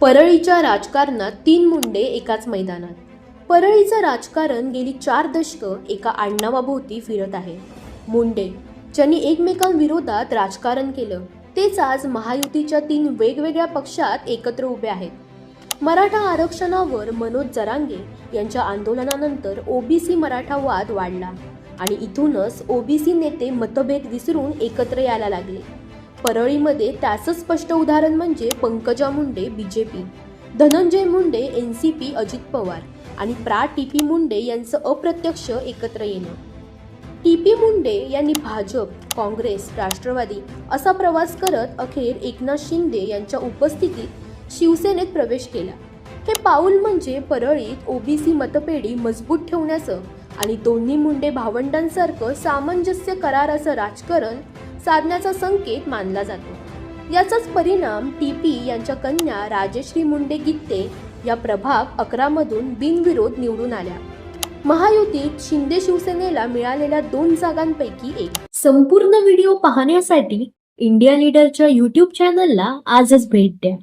परळीच्या राजकारणात तीन मुंडे एकाच मैदानात. परळीचं राजकारण गेली चार दशकं एका आडनावाभोवती फिरत आहे. मुंडे ज्यांनी एकमेकांविरोधात राजकारण केलं तेच आज महायुतीच्या तीन वेगवेगळ्या पक्षात एकत्र उभे आहेत. मराठा आरक्षणावर मनोज जरांगे यांच्या आंदोलनानंतर ओबीसी मराठा वाद वाढला आणि इथूनच ओबीसी नेते मतभेद विसरून एकत्र यायला लागले. परळीमध्ये त्याचं स्पष्ट उदाहरण म्हणजे Pankaja Munde B J P Dhananjay Munde N C P Ajit Pawar. आणि प्रा. टी पी मुंडे यांचं अप्रत्यक्ष एकत्र येणं. टी पी मुंडे यांनी भाजप काँग्रेस राष्ट्रवादी असा प्रवास करत अखेर एकनाथ शिंदे यांच्या उपस्थितीत शिवसेनेत प्रवेश केला. हे पाऊल म्हणजे परळीत ओबीसी मतपेढी मजबूत ठेवण्याचं आणि दोन्ही मुंडे भावंडांसारखं सामंजस्य कराराचं राजकारण साधण्याचा संकेत मानला जातो. याचाच परिणाम टी पी यांच्या कन्या राजश्री मुंडे गित्ते या प्रभाग अकरामधून बिनविरोध निवडून आल्या. महायुतीत शिंदे शिवसेनेला मिळालेल्या दोन जागांपैकी एक. संपूर्ण व्हिडिओ पाहण्यासाठी इंडिया लीडरच्या यूट्यूब चॅनलला आजच भेट द्या.